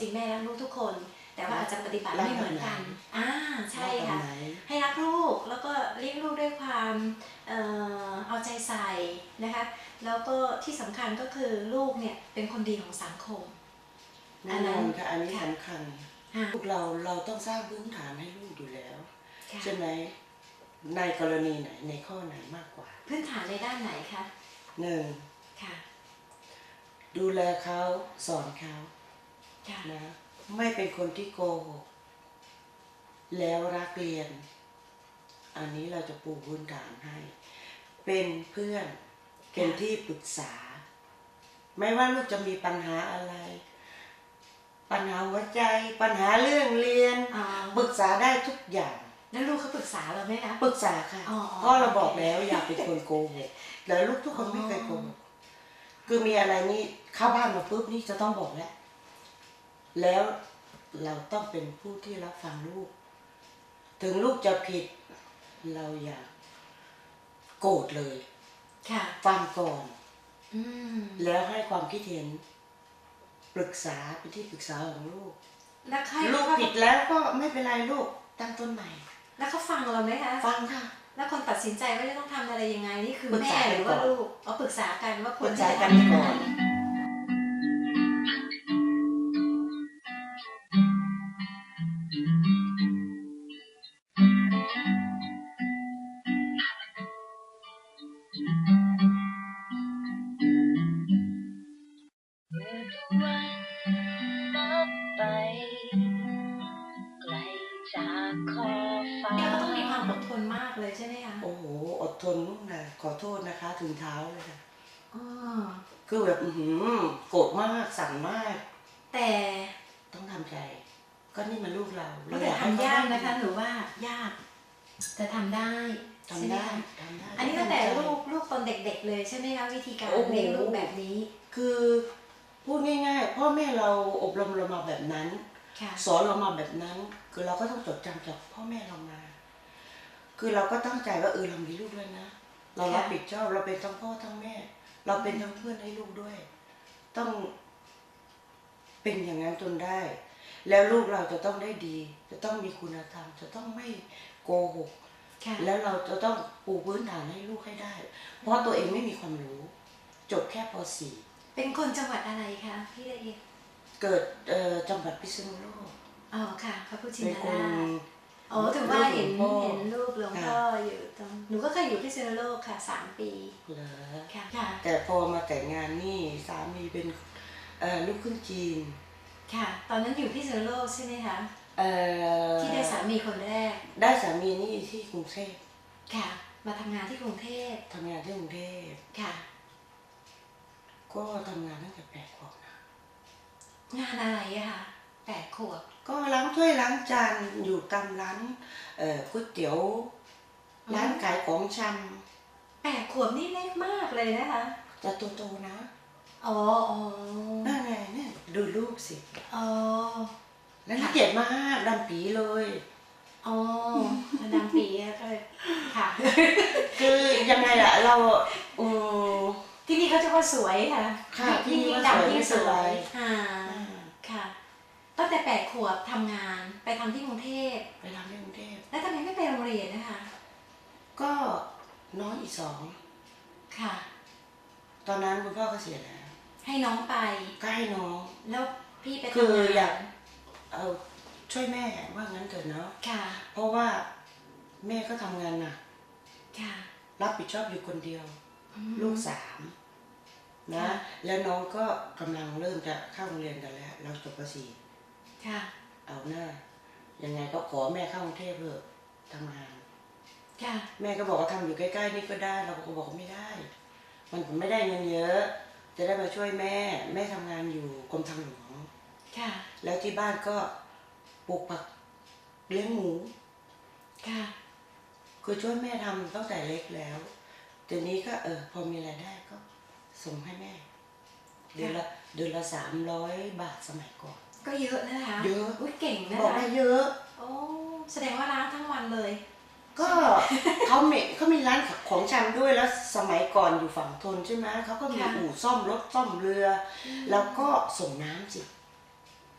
จริงแม่รักลูกทุกคน แต่ว่าอาจจะปฏิบัติไม่เหมือนกันอ่าใช่ค่ะว่าตรงไหนให้รักลูกแล้วก็เลี้ยงลูกด้วยความเอ่อเอาใจใส่นะคะ แล้วก็ที่สำคัญก็คือลูกเนี่ยเป็นคนดีของสังคมแน่นอนค่ะอันนี้สำคัญอ่าลูกเราเราต้องสร้างพื้นฐานให้ลูกอยู่แล้วค่ะใช่ไหมในกรณีไหนในข้อไหนมากกว่า พื้นฐานในด้านไหนคะหนึ่งค่ะดูแลเขาสอนเขาค่ะ นะไม่เป็นคนที่โกหกแล้วรักเรียน อันนี้เราจะปูพื้นฐานให้ เป็นเพื่อนเป็นที่ปรึกษา ไม่ว่าลูกจะมีปัญหาอะไร ปัญหาหัวใจ ปัญหาเรื่องเรียนอ๋อปรึกษาได้ทุกอย่างแล้วลูกเขาปรึกษาเราไหมคะปรึกษาค่ะอ๋อเพราะเราบอกแล้วอย่าเป็นคนโกหกแล้วลูกทุกคนไม่เคยโกหกคือมีอะไรนี่เข้าบ้านมาปุ๊บนี่จะต้องบอกแล้ว แล้วเราต้องเป็นผู้ที่รับฟังลูก ถึงลูกจะผิดเราอย่าโกรธเลย ค่ะ ฟังก่อนอืมแล้วให้ความคิดเห็น ปรึกษาเป็นที่ปรึกษาของลูกแล้วใครลูกผิดแล้วก็ไม่เป็นไรลูกตั้งต้นใหม่ แล้วเขาฟังเราไหมคะ ฟังค่ะ แล้วคนตัดสินใจว่าจะต้องทำอะไรยังไงนี่คือปรึกแม่ษาหกันรือว่าก่อนลูกเอาปรึกษากันว่าควรปรึกษาจะกันทำยังก่ไงอนวัน แบบอือหือโกรธมากสั่งมาก แต่ต้องทำใจ ก็นี่มันลูกเราแต่อยให้ทำยากเขนะคะหรือว่ายากแต่ทำได้ใช่ทำไหมได้คะทำได้อันนี้ตั้งแต่ทำใจลูกลูกตอนเด็ก ๆ เลยใช่ไหมคะวิธีการโอ้โหเลี้ยงลูกแบบนี้คือพูดง่ายๆพ่อแม่เราอบรมเรามาแบบนั้น ค่ะ สอนเรามาแบบนั้น คือเราก็ต้องจดจำจากพ่อแม่เรามา คือเราก็ตั้งใจว่าเออเรามีลูกด้วยนะ เรารับผิดชอบเราเป็นทั้งพ่อทั้งแม่ เราเป็นทั้งเพื่อนให้ลูกด้วย ต้องเป็นอย่างนั้นจนได้ แล้วลูกเราจะต้องได้ดี จะต้องมีคุณธรรม จะต้องไม่โกหกค่ะแล้วเราจะต้องปูพื้นฐานให้ลูกให้ได้ เพราะตัวเองไม่มีความรู้ จบแค่ป .4 เป็นคนจังหวัดอะไรคะพี่ละเอียดเกิดเอ่อจังหวัดพิษณุโลกอ๋อค่ะพระพุทธชิเป็นนคนราช ยอยู่พิษณุโลกค่ะสามปีเหรอค่ะค่ะแต่พอมาแต่งงานนี่สามีเป็นเอ่อลูกครึ่งจีน ค่ะ ตอนนั้นอยู่พิษณุโลกใช่ไหมคะเอ่อที่ได้สามีคนแรก ได้สามีนี่ที่กรุงเทพค่ะ มาทำงานที่กรุงเทพทำงานที่กรุงเทพค่ะ ก็ทำงานตั้งแต่แปดขวบนะงานอะไรอะคะแปดขวบก็ล้างถ้วยล้างจานอยู่ตามร้านเอ่อก๋วยเตี๋ยวอ๋อ ร้านขายของชแปดขวบนี่เล็กมากเลยนะคะำจะโตๆนะอ๋อ อ๋อ นั่นไงเนี่ยดูรูปสิอ๋อ แล้วละเอียดมากดำปีเลย อ๋อมาดามปีอะก็เลยค่ะ คือยังไงอะเราอืมที่นี่เขาจะว่าสวยค่ะค่ะที่ที่นี่นี่ว่าดำสวยที่ไม่สเป็นวไรยอ่า อ่าค่ะ ตั้งแต่แปดขวบทำงานไปทำที่กรุงเทพ ไปทำที่กรุงเทพแล้วทำไมไม่ไปโรงเรียนนะคะ ก็น้องอีกสอง ค่ะ ตอนนั้นคุณพ่อก็เสียแล้วให้น้องไป ก็ให้น้อง แล้วพี่ไปคือทำงานอยากเอาช่วยแม่ว่างั้นเถอะเนาะ ค่ะ เพราะว่าแม่ก็ทำงานหนักค่ะ รับผิดชอบอยู่คนเดียว อืม ลูกสามนะ ค่ะ แล้วน้องก็กำลังเริ่มจะเข้าโรงเรียนกันแล้ว เราจบปสี่ค่ะ เอาหน้า ยังไงก็ขอแม่เข้ากรุงเทพเถอะทำงานค่ะ แม่ก็บอกว่าทำอยู่ใกล้ๆนี่ก็ได้ เราก็บอกว่าไม่ได้ มันไม่ได้เงินเยอะ จะได้มาช่วยแม่ แม่ทำงานอยู่กรมทางหลวงค่ะแล้วที่บ้านก็ปลูกผักเลี้ยงหมูค่ะคือช่วยแม่ทำตั้งแต่เล็กแล้วทีนี้ก็เออพอมีรายได้ก็ส่งให้แม่ เดือนละเดือนละสามร้อยบาทสมัยก่อน ก็เยอะนะคะ เยอะอุ้ยเก่งนะบอกคะได้เยอะ โอ้แสดงว่าล้างทั้งวันเลย ก็ เขามีเขามีร้านของชำด้วยแล้วสมัยก่อนอยู่ฝั่งทนใช่ไหมเขาก็มีค่ะ อู่ซ่อมรถซ่อมเรือ แล้วก็ส่งน้ำสิ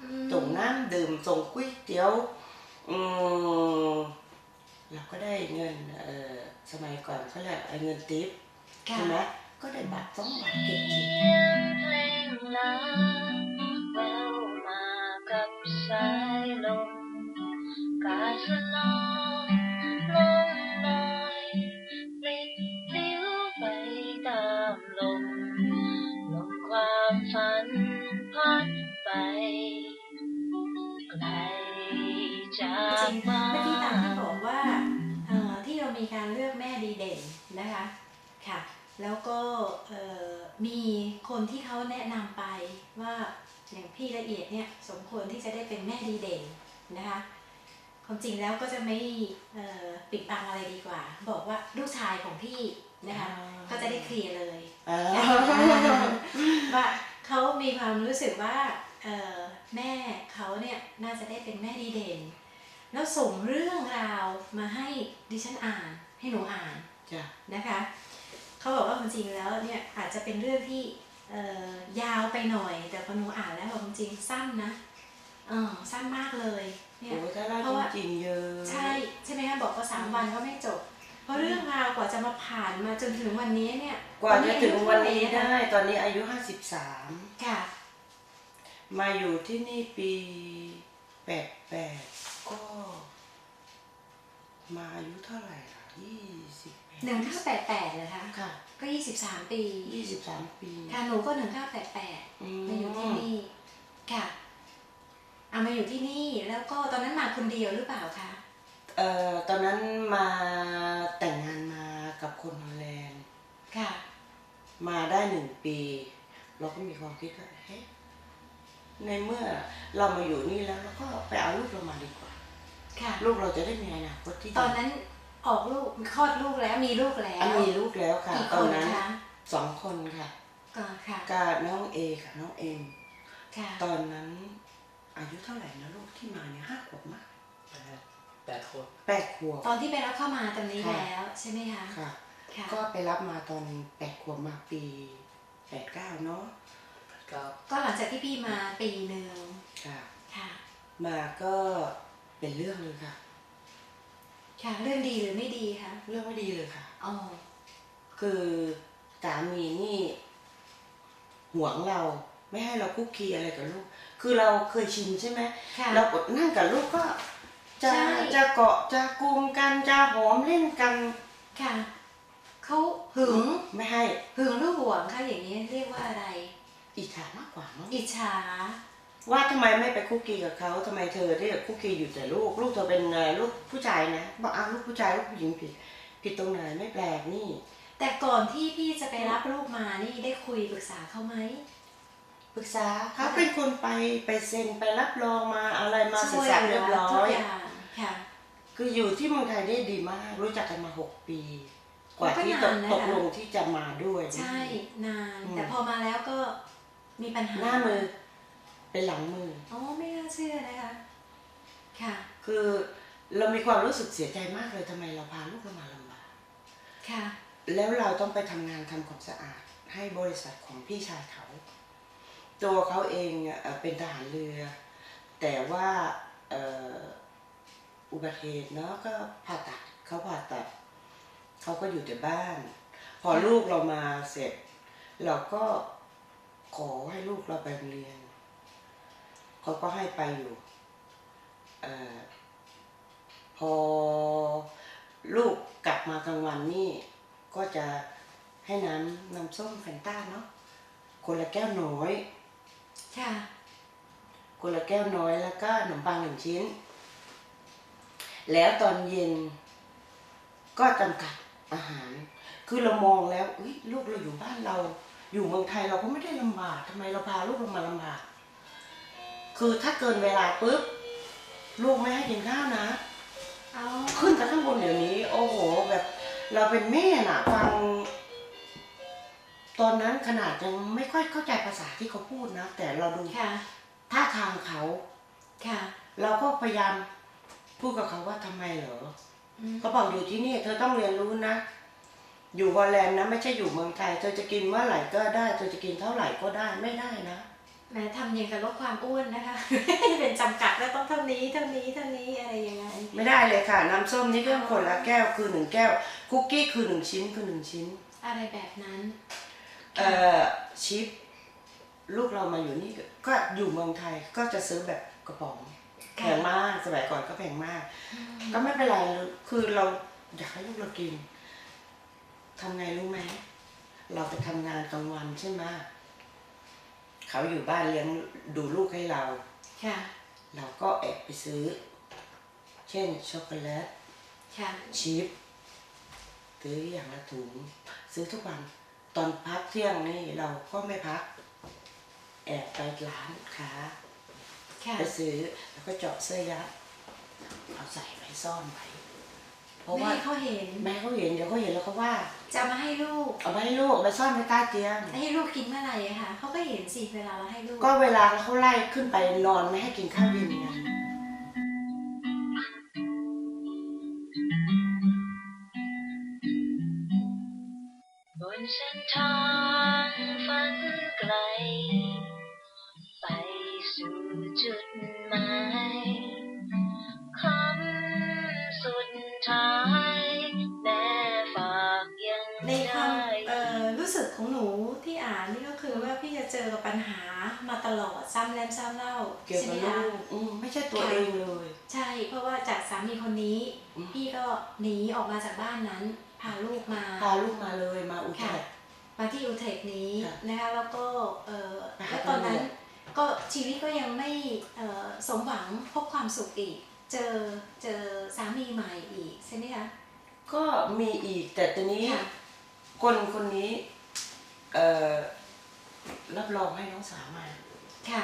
อืมส่งน้ำดื่มส่งก๋วยเตี๋ยวอืมเราก็ได้เงินเออสมัยก่อนเขาเรียกไอ้เงินทิปค่ะใช่ไหมก็ได้บาทสองบาทเก็บทิปเพลงลาแววมากับสายลม นนะคะ ค่ะ แล้วก็เอ่อมีคนที่เขาแนะนำไปว่าอย่างพี่ละเอียดเนี่ยสมควรที่จะได้เป็นแม่ดีเด่นนะคะความจริงแล้วก็จะไม่เอ่อปิดบังอะไรดีกว่า บอกว่าลูกชายของพี่นะคะก็จะได้เคลียร์เลยอ่าว่าเขามีความรู้สึกว่าเอ่อแม่เขาเนี่ยน่าจะได้เป็นแม่ดีเด่น แล้วส่งเรื่องราวมาให้ดิฉันอ่านให้หนูอ่านจ้ะ นะคะเขาบอกว่าความจริงแล้วเนี่ยอาจจะเป็นเรื่องที่เอ่อยาวไปหน่อย แต่พอหนูอ่านแล้วความจริงสั้นนะเออสั้นมากเลยเนี่ยโอ้ถ้าเล่าเพราะว่าจริงๆเยอะใช่ใช่ไหมคะบอกว่าสามวันก็ไม่จบ เพราะเรื่องราวกว่าจะมาผ่านมาจนถึงวันนี้เนี่ย กว่าจะถึงวันนี้อายุเท่าหร่ได้ ตอนนี้อายุห้าสิบสามค่ะ มาอยู่ที่นี่ปีแปดแปดก็ มาอายุเท่าไหร่ล่ะยี่สิบ หนึ่งเก้าแปดแปดเหรอคะ ค่ะก็ยี่สิบสามปียี่สิบสามปีค่ะหนูก็หนึ่งเก้าแปดแปดอืมาอยู่ที่นี่ค่ะ เอามาอยู่ที่นี่แล้วก็ตอนนั้นมาคนเดียวหรือเปล่าคะเอ่อตอนนั้นมาแต่งงานมากับคนฮอลแลนด์ค่ะ มาได้หนึ่งปี เราก็มีความคิดว่าเฮ้ยในเมื่อเรามาอยู่นี่แล้วเราก็ไปเอาลูกเรามาดีกว่า ค่ะ ลูกเราจะได้มีอนาคตที่ดีตอนนั้น ออกลูกคลอดลูกแล้วมีลูกแล้วอันมีลูกแล้วค่ะกี่ตคอนนนั้นคะสองคนค่ะก็ค่ะกับน้องเอค่ะน้องเอมค่ะตอนนั้นอายุเท่าไหร่นะลูกที่มาเนี่ยห้าขวบมั้ยแปดแปดคนแปดขวบตอนที่ไปรับเข้ามาตรงนี้ค่ะแล้วใช่ไหมคะค่ะค่ะ ก็ไปรับมาตอนแปดขวบมาปีแปดเก้าเนาะแปดเก้าก็หลังจากที่พี่มาปีหนึ่งค่ะค่ะมาก็เป็นเรื่องเลยค่ะ ค่ะ เรื่องดีหรือไม่ดีคะเรื่องไม่ดีเลยค่ะ อ๋อ คือสามีนี่หวงเราไม่ให้เราคุกคีอะไรกับลูก คือเราเคยชินใช่ไหมค่ะ เรากดนั่งกับลูกก็ จะใช่ จะเกาะจะกุมกันจะหอมเล่นกันค่ะ เขาหึง ไม่ให้หึงหรือหวงคะอย่างนี้เรียกว่าอะไร อิจฉามากกว่ามั้งอิจฉา ว่าทำไมไม่ไปคุกคีกับเขาทำไมเธอที่คุกคีอยู่แต่ลูก ลูกเธอเป็นเอ่อลูกผู้ชายนะบอกอ้าวลูกผู้ชายลูกผู้หญิงผิดผิดตรงไหนไม่แปลกนี่ แต่ก่อนที่พี่จะไปรับลูกมานี่ได้คุยปรึกษาเขาไหมปรึกษาเขาเป็นคนไปไปเซ็นไปรับรองมาอะไรมาเสร็จช่วยสับเหลืเรียบร้อทุกยอย่างค่ะ คืออยู่ที่เมืองไทยได้ดีมาก รู้จักกันมาหกปี กว่าที่ก็ตนากนนะคะตกลงที่จะมาด้วย ใช่นานอืมแต่พอมาแล้วก็มีปัญหาหน้ามือ เป็นหลังมือ อ๋อไม่น่าเชื่อนะคะ ค่ะ คือเรามีความรู้สึกเสียใจมากเลยทำไมเราพาลูกเรามาลำบาก ค่ะ แล้วเราต้องไปทำงานทำความสะอาด ให้บริษัทของพี่ชายเขา ตัวเขาเองอะเอ่อเป็นทหารเรือ แต่ว่าเอ่ออุบัติเหตุเนาะก็ผ่าตัดเขาผ่าตัด เขาก็อยู่แต่บ้าน พอลูกเรามาเสร็จ เราก็ขอให้ลูกเราไปโรงเรียน เขาก็ให้ไปอยู่เออพอลูกกลับมากลางวันนี่ ก็จะให้น้ำน้ำส้มแฟนต้าเนาะคนละแก้วน้อยค่ะคนละแก้วน้อยแล้วก็ขนมปังหนึ่งชิ้น แล้วตอนเย็นก็จำกัดอาหาร คือเรามองแล้วอุ๊ยลูกเราอยู่บ้านเรา อยู่เมืองไทยเราก็ไม่ได้ลำบากทำไมเราพาลูกเรามาลำบาก คือถ้าเกินเวลาปุ๊บลูกไม่ให้กินข้าวนะเอาขึ้นจากข้างบนเดี๋ยวนี้ โอ้โห แบบเราเป็นแม่น่ะฟัง ตอนนั้นขนาดยังไม่ค่อยเข้าใจภาษาที่เขาพูดนะ แต่เราดูค่ะท่าทางเขาค่ะ เราก็พยายามพูดกับเขาว่าทำไมเหรออืมเขาบอกอยู่ที่นี่ เธอต้องเรียนรู้นะ อยู่ฮอลแลนด์นะ ไม่ใช่อยู่เมืองไทย เธอจะกินเมื่อไหร่ก็ได้ เธอจะกินเท่าไหร่ก็ได้ไม่ได้นะ แม้ทำอยังกับลดความอ้วนนะคะ เป็นจำกัดแล้วต้องเท่านี้เท่านี้เท่านี้อะไรยังไงไม่ได้เลยค่ะ น้ำส้มนี่ก็คนละแก้วคือหนึ่งแก้ว คุกกี้คือหนึ่งชิ้นคือหนึ่งชิ้น อะไรแบบนั้น เอ่อชิป ลูกเรามาอยู่นี่ก็ก็อยู่เมืองไทยก็จะซื้อแบบกระป๋องแพงมากสมัยก่อนก็แพงมาก ก็ไม่เป็นไรคือเราอยากให้ลูกเรากินทำไงรู้ไหมเราไปทำงานกลางวันใช่ไหม เขาอยู่บ้านเลี้ยงดูลูกให้เรา ค่ะ เราก็แอบไปซื้อ เช่นช็อกโกแลตค่ะชิปซื้ออย่างละถุง ซื้อทุกวัน ตอนพักเที่ยงนี่เราก็ไม่พัก แอบไปร้านค้าค่ะ ไปซื้อแล้วก็เจาะเสื้อยัดเอาใส่ไว้ซ่อนไว้ เพราะไม่ว่าให้เขาเห็น แม่เขาเห็นเดี๋ยวเขาเห็นแล้วเขาว่า จะเอามาให้ลูก เอาไว้ให้ลูกเอาไปซ่อนไว้ใต้เตียง ให้ลูกกินเมื่อไหร่อะค่ะเขาก็เห็นสิเวลาเราให้ลูก ก็เวลาเขาไล่ขึ้นไปนอนไม่ให้กินข้าวเย็นไง เจอกับปัญหามาตลอดซ้ำแล้วซ้ำเล่าเกี่ยวใช่กับไหมลูคะกอืมไม่ใช่ตัวเองเลย ใช่ เพราะว่าจากสามีคนนี้อืมพี่ก็หนีออกมาจากบ้านนั้น พาลูกมาพาลูกมาเลยมาอุทัค่ะยมาที่อุเทคนี้ค่ะนะคะแล้วก็เอ่อไปหาแล้วตอนนั้นตำรวจก็ชีวิตก็ยังไม่เอ่อสมหวังพบความสุขอีก เจอเจอสามีใหม่อีกใช่ไหมคะก็มีอีกแต่ตอนนี้ค่ะคนคนนี้เอ่อ รับรองให้น้องสาวมา ค่ะ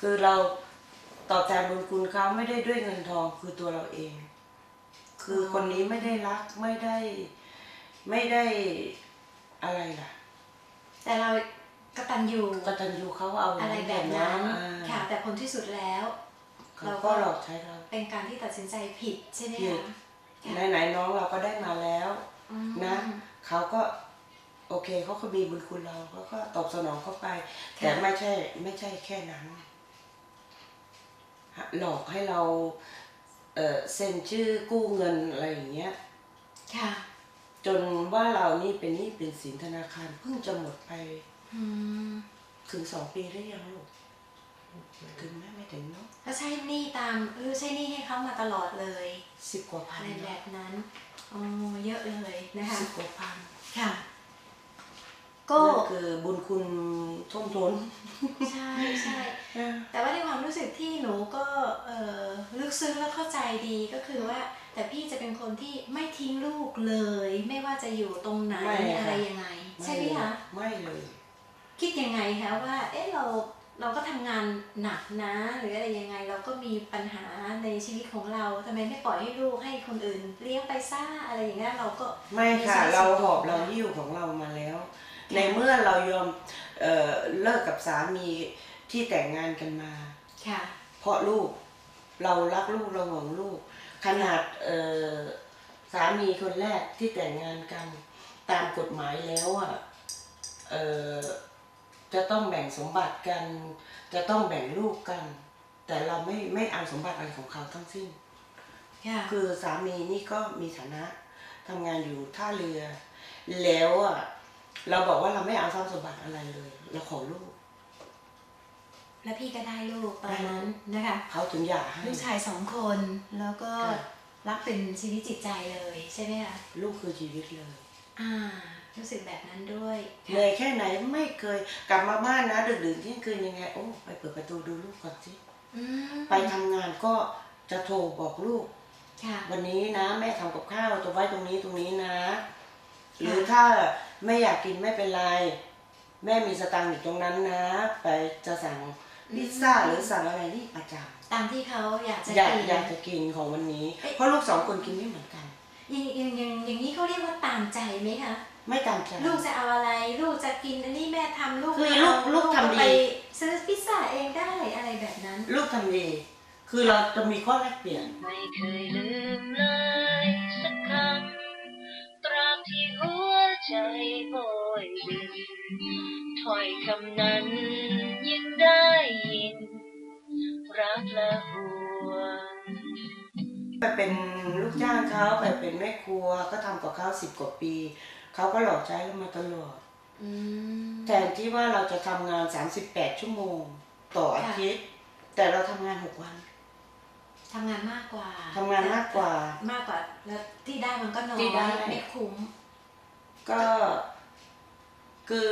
คือเราตอบแทนบุญคุณเขาไม่ได้ด้วยเงินทองคือตัวเราเอง คือออ คนนี้ไม่ได้รักไม่ได้ ไม่ได้อะไรล่ะแต่เรากตัญญูกตัญญูเขาเอาอะไรแบบนั้นอ่าค่ะ แต่ผลที่สุดแล้วเขาก็ หลอกใช้เรา เป็นการที่ตัดสินใจผิดใช่ไหมผิด คะค่ะไหนๆน้องเราก็ได้มาแล้ว อืมนะเขาก็ โอเคเขาก็มีบุญคุณเราเขาก็ตอบสนองเขาไป แต่ไม่ใช่ ไม่ใช่แค่นั้น หลอกให้เราเอ่อเซ็นชื่อกู้เงินอะไรอย่างเงี้ยค่ะจนว่าเรานี่เป็นหนี้เป็นสินธนาคารเพิ่งจะหมดไปอืมถึงสองปีได้ยังลูกถึงไหมไม่ถึงเนาะแล้วใช้หนี้ตามหรือใช้หนี้ให้เขามาตลอดเลยสิบกว่าพัอะนไรแบบนั้นอ๋อเยอะเลยนะคะสิบกว่าพันค่ะ ก็นั่นคือบุญคุณท่วมท้นใช่ใช่แต่ว่าในความรู้สึกที่หนูก็เอ่อลึกซึ้งและเข้าใจดีก็คือว่า แต่พี่จะเป็นคนที่ไม่ทิ้งลูกเลย ไม่ว่าจะอยู่ตรงไหนไม่ค่ะอะไรยังไง ใช่ไหมคะไม่เลย คิดยังไงคะว่า เอ๊ะเราเราก็ทำงานหนักนะ หรืออะไรยังไง เราก็มีปัญหาในชีวิตของเราทำไมไม่ปล่อยให้ลูกให้คนอื่น เลี้ยงไปซ่าอะไรอย่างเงี้ยเราก็ไม่ค่ะมีชีวิตเราหอบส่วนตัวเราหิ้วของเรามาแล้ว ในเมื่อเรายอมเอ่อเลิกกับสามีที่แต่งงานกันมาค่ะเพราะลูกเรารักลูกเราหวงลูก ขนาดเอ่อสามีคนแรกที่แต่งงานกันตามกฎหมายแล้วอะเอ่อจะต้องแบ่งสมบัติกัน จะต้องแบ่งลูกกัน แต่เราไม่ไม่เอาสมบัติอะไรของเขาทั้งสิ้นค่ะคือสามีนี่ก็มีฐานะทำงานอยู่ท่าเรือ แล้วอะ เราบอกว่าเราไม่เอาทรัพย์สมบัติอะไรเลยเราขอลูก แล้วพี่ก็ได้ลูกตอนนั้นนะคะเขาถึงอยากให้ ลูกชายสองคนแล้วก็ค่ะรักเป็นชีวิตจิตใจเลยใช่ไหมคะลูกคือชีวิตเลย อ่า รู้สึกแบบนั้นด้วยเหนื่อยแค่ไหนไม่เคยกลับมาบ้านนะดึกๆเที่ยงคืนยังไง โอ้ไปเปิดประตูดูลูกก่อนสิอืมไปทำงานก็จะโทรบอกลูกค่ะวันนี้นะ แม่ทำกับข้าวตัวไว้ตรงนี้ตรงนี้นะ หรือถ้า ไม่อยากกินไม่เป็นไร แม่มีสตังค์อยู่ตรงนั้นนะ ไปจะสั่งพิซซ่าหรือสั่งอะไรนี่ประจตามที่เขาอยากจะำอยากกิน อยากจะกินของวันนี้ เอ๊ะ เพราะลูกสองคนกินไม่เหมือนกัน อย่างอย่างอย่างอย่างนี้เขาเรียกว่าตามใจไหมคะ ไม่ตามใจ ลูกจะเอาอะไร ลูกจะกินอันนี้แม่ทำลูกคือไม่เอาลูกลูกทำดี ไปซื้อพิซซ่าเองได้อะไรแบบนั้น ลูกทำดีคคือเราจะมีข้อแลกเปลี่ยน ไม่เคยลืมเลย ใจโบยบินถ้อยคำนั้นยังได้ยิน รักและห่วงไปเป็นลูกจ้างเขาไปเป็นแม่ครัวก็ทำกับเขาสิบกว่าปี เขาก็หลอกใช้เรามาตลอดอืมแทนที่ว่าเราจะทำงาน 38 ชั่วโมง ต่ออาทิตย์ แต่เราทำงาน 6 วันทำงานมากกว่า ทำงานมากกว่ามากกว่า แล้วที่ได้มันก็น้อยที่ได้ไม่คุ้ม ก็คือ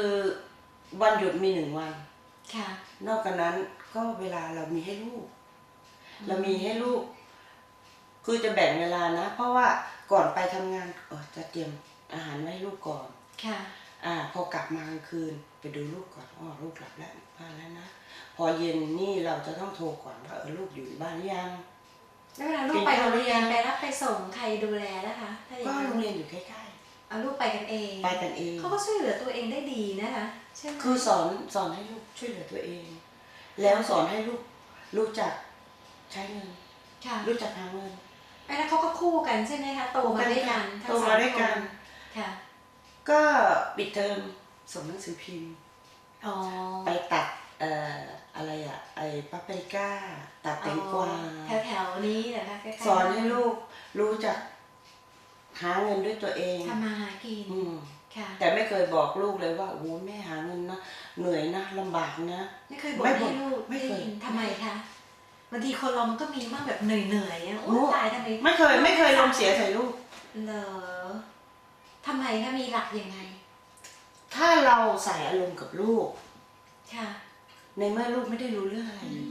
วันหยุดมีหนึ่งวัน ค่ะ นอกจากนั้นก็เวลาเรามีให้ลูก เรามีให้ลูก คือจะแบ่งเวลานะ เพราะว่าก่อนไปทำงานเออจะเตรียมอาหารไว้ให้ลูกก่อน ค่ะ อ่า พอกลับมากลางคืนไปดูลูกก่อนอ๋อลูกหลับแล้วบ้านแล้วนะ พอเย็นนี่เราจะต้องโทรก่อนว่าเออลูกอยู่บ้านหรือยังแล้วเวลาลูกไปโรงเรียนไปรับไปส่งใครดูแลนะคะถ้าอย่างก็นั้นโรงเรียนอยู่ใกล้ เอาลูกไปกันเองๆไปกันเอง เขาก็ช่วยเหลือตัวเองได้ดีนะคะใช่ไหมคือสอนสอนให้ลูกช่วยเหลือตัวเอง แล้วสอนให้ลูกรู้จักใช้เงินค่ะรู้จักหาเงินแล้วเขาก็คู่กันใช่ไหมคะโตมาด้วยกันทั้งโตมาด้วยกันสองคค่ะ ก็ปิดเทอมส่งหนังสือพิมพ์อ๋อไปตัดเอ่ออะไรอะไอ้ปาปริก้า ตัดแตงกวาแถวแถวๆนี้เหรอคะใกล้ๆสอนให้ลูกรู้จัก หาเงินด้วยตัวเองทำมาหากินอืมค่ะ แต่ไม่เคยบอกลูกเลยว่าโอ้แม่หาเงินนะเหนื่อยนะลำบากนะ ไม่เคยบอกไม่บให้อกลูกไม่เคยด้นทำไมคะบางทีคนเรามันก็มีบ้างแบบเหนื่อยๆอะโอ้โอ้ ตายทำไมไม่เคยไม่เคยลมเสียใส่ลูก เหรอทำไมคะมีหลักยังไง ถ้าเราใส่อารมณ์กับลูก ค่ะในเมื่อลูกไม่ได้รู้เรื่องอะไรเลย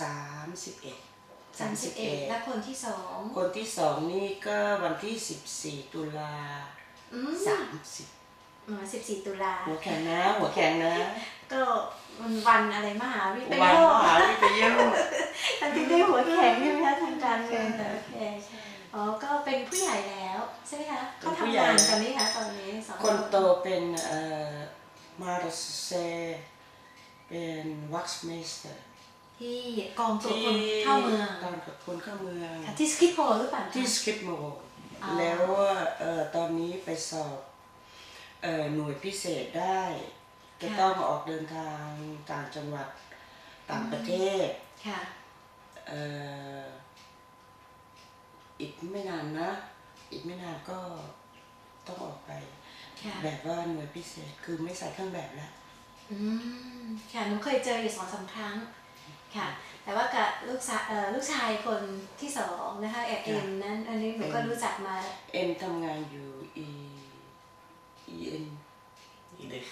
สามสิบเอ็ดสามสิบเอ็ดและคนที่สองคนที่สองนี่ก็วันที่สิบสี่ตุลาอืมสามสิบสิบสี่ตุลาหัวแข็งนะ หัวแข็งนะ ก็มันวันอะไรมหาวิทวันยามลัหายวิทยาลัยอันที่ได้หัวแข็งใช่ไหมคะทางการเงินใช่โอเคอ๋อ ก็เป็นผู้ใหญ่แล้วใช่ไหมคะเป็เขานผู้ทำใหญ่งานกันไหมคะตอนนี้สองคนโตเป็นเอ่อมาร์เซเป็นวัคซ์เมสเตอร์ ที่กองตรวจคนเข้าเมืองตอนกับคนเข้าเมืองค่ะที่สกิปโพหรือเปล่าคะที่สกิปโมอ๋อแล้วเอ่อตอนนี้ไปสอบเอ่อหน่วยพิเศษได้ จะต้องออกเดินทางต่างจังหวัดต่างประเทศค่ะเอ่ออีกไม่นานนะ อีกไม่นานก็ต้องออกไปค่ะแบบว่าหน่วยพิเศษคือไม่ใส่เครื่องแบบแล้ว อืม ค่ะหนูเคยเจออยู่สองสามครั้ง ค่ะ แต่ว่ากับลูกชายเอ่อลูกชายคนที่สองนะคะเอ็มนั้นอันนี้หนูก็รู้จักมา เอ็มทำงานอยู่ E E N อีเด็ก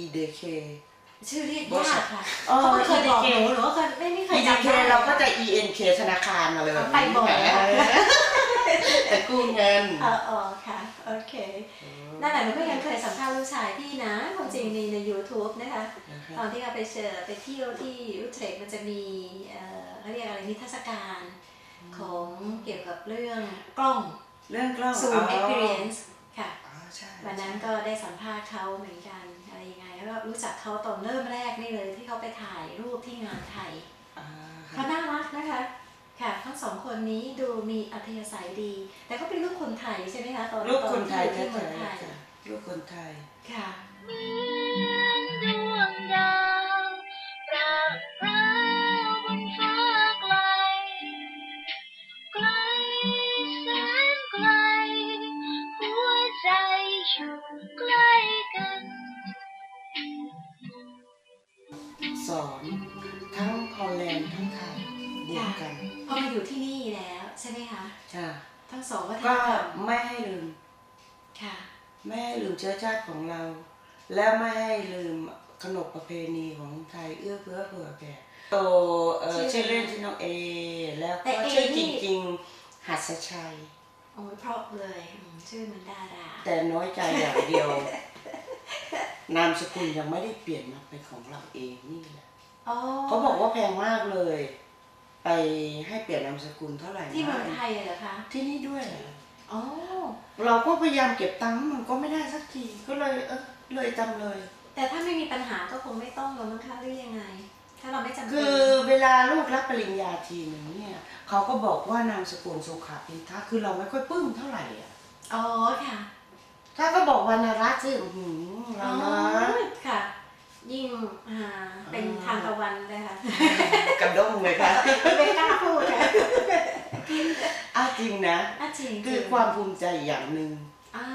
E D K ชื่อเรียกบริษัยาทกค่ะอ๋อเขาไม่เคยบอกห EDK นูหรือว่าเคยไม่ไม่เคย E D จำ K ได้เราก็จะ E N K ธนาคารมาเลยเอาไปบ่อยแหมอะแต่กู้เงินอ๋ออ๋อค่ะ โอเค นั่นแหละหนูก็ยังเคยสัมภาษณ์ลูกชายพี่นะความจริงในใน YouTube นะคะนะครับตอนที่เราไปเจอไปเที่ยวที่อุตรดิตถ์มันจะมีเอ่อเขาเรียกอะไรนิทรรศการของเกี่ยวกับเรื่องกล้องเรื่องกล้อง Zoom อ๋อ Experience ค่ะอ๋อใช่วันนั้นก็ได้สัมภาษณ์เขาเหมือนกันอะไรยังไงแล้วก็รู้จักเขาตอนเริ่มแรกนี่เลยที่เขาไปถ่ายรูปที่งานไทยอ่าคเขารับน่ารักนะคะ ค่ะ ทั้งสองคนนี้ดูมีอัธยาศัยดี แต่ก็เป็นลูกคนไทยใช่ไหมคะตอนลูกคนไทยตอนที่อยู่แท้ที่เมืองไทยๆจ้ะลูกคนไทยค่ะเหมือนดวงดาวประพราวบนฟ้าไกลไกลแสนไกล หัวใจอยู่ใกล้กันสอนทั้งฮอลแลนด์ทั้งไทย บวกกันพอมาอยู่ที่นี่แล้วใช่ไหมคะจ้ะทั้งสองวัฒนก็ธรรมไม่ให้ลืมค่ะไม่ให้ลืมเชื้อชาติของเรา และไม่ให้ลืมขนบประเพณีของไทยเอื้อเฟื้อเผื่อแผ่โตเออชื่อเล่นชื่อน้องเอ แล้วก็ชื่อจริงๆหัสชัยโอ้ยเพราะเลยอืมชื่อเหมือนดาราแต่น้อยใจอย่างเดียว นามสกุลยังไม่ได้เปลี่ยนมาเป็นของเราเองนี่แหละอ๋อเขาบอกว่าแพงมากเลย ไปให้เปลี่ยนนามสกุลเท่าไหร่นะที่เมืองไทยเหรอคะที่นี่ด้วยอ๋อเราก็พยายามเก็บตังค์มันก็ไม่ได้สักทีก็เลยเออเลยจำเลย แต่ถ้าไม่มีปัญหาก็คงไม่ต้องแล้วมั้งคะหรือยังไง ถ้าเราไม่จำเป็นคือเวลาลูกรับปริญญาทีหนึ่งเนี่ยเขาก็บอกว่านามสกุลสุขาพินทะคือเราไม่ค่อยปลื้มเท่าไหร่อะอ๋อค่ะ ถ้าก็บอกวรรณรัตน์สิอื้อหือเรานะ ค่ะ ยิ่งอ่าเป็นอ่าทานตะวันเลยค่ะกระด้งเลยค่ะไม่กล้าพูดค่ะอ้าจริงนะอะจริงคือความภูมิใจอย่างหนึ่งอ่า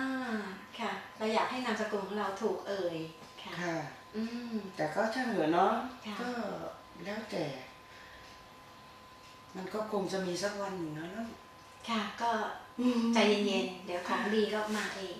ค่ะเราอยากให้นามสกุลของเราถูกเอ่ยค่ะค่ะอืมแต่ก็ช่างเหลือเนาะค่ะก็แล้วแต่ มันก็คงจะมีสักวันหนึ่งนะแล้วค่ะ ก็ใจเย็นๆ เดี๋ยวของดีก็มาเอง